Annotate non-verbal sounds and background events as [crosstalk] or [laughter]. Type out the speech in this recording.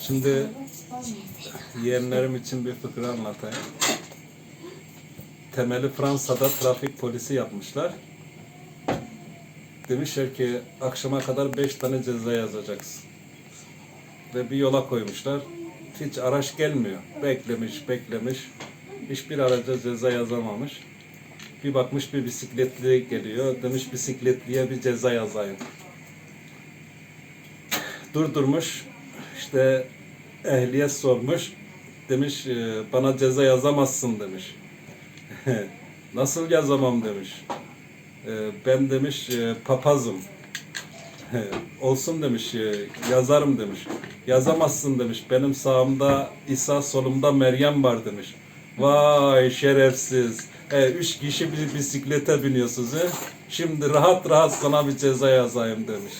Şimdi yeğenlerim için bir fıkra anlatayım. Temeli Fransa'da trafik polisi yapmışlar. Demişler ki akşama kadar beş tane ceza yazacaksın. Ve bir yola koymuşlar. Hiç araç gelmiyor. Beklemiş, beklemiş. Hiçbir araca ceza yazamamış. Bir bakmış bir bisikletli geliyor. Demiş bisikletliye bir ceza yazayım. Durdurmuş. İşte ehliyet sormuş. Demiş "E, bana ceza yazamazsın demiş. [laughs] Nasıl yazamam demiş. "E, Ben demiş "e, papazım. [laughs] Olsun demiş, "e, yazarım demiş. Yazamazsın demiş. Benim sağımda İsa, solumda Meryem var demiş. Vay şerefsiz. E, üç kişi bir bisiklete biniyorsunuz. He? Şimdi rahat rahat sana bir ceza yazayım demiş.